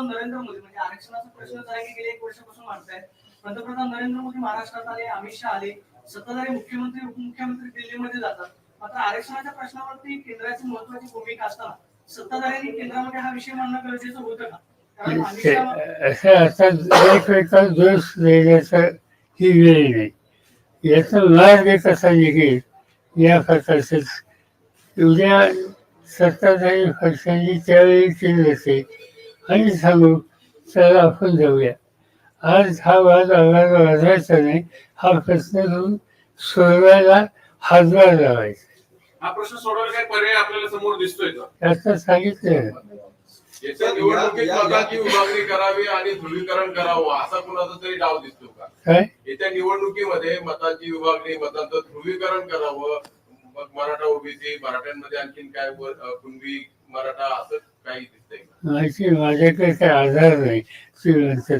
नरेंद्र मोदी म्हणजे आरक्षणाचा प्रश्न जरा की गेले एक वर्षापासून मांडतायत पंतप्रधान नरेंद्र मोदी महाराष्ट्रात आले अमित शहा आले सत्ताधारी मुख्यमंत्री उपमुख्यमंत्री दिल्लीमध्ये जातात. मात्र आरक्षणाच्या प्रश्नावरती केंद्राची महत्वाची भूमिका असताना सत्ताधाऱ्यांनी केंद्रामध्ये हा विषय मांडणं गरजेचं होतं का? असं दोष देण्याचं ही वेळ नाही. याचा मार्ग कसा निघेल या प्रकारचंच. उद्या सत्ताधारी पक्षांनी त्यावेळी केलं असेल. आणि सांगू चला आपण जाऊया. आज हा वाद आम्हाला वाजायचा नाही हा प्रश्न घेऊन सोडवायला हातभार लावायचा. हा प्रश्न सोडवायला काय पर्याय आपल्याला समोर दिसतोय का? त्याचं सांगितलं याच्या निवडणुकीत मताची विभागणी करावी आणि ध्रुवीकरण करावं असा कुणाचा तरी डाव दिसतो का? काय? येत्या निवडणुकीमध्ये मताची विभागणी मतांचं ध्रुवीकरण करावं मग मराठा ओबीसी मराठ्यांमध्ये आणखीन काय व- अ, कुणबी मराठा असं माझे माहिती माझ्याकडे काही आधार नाही. श्रीमंत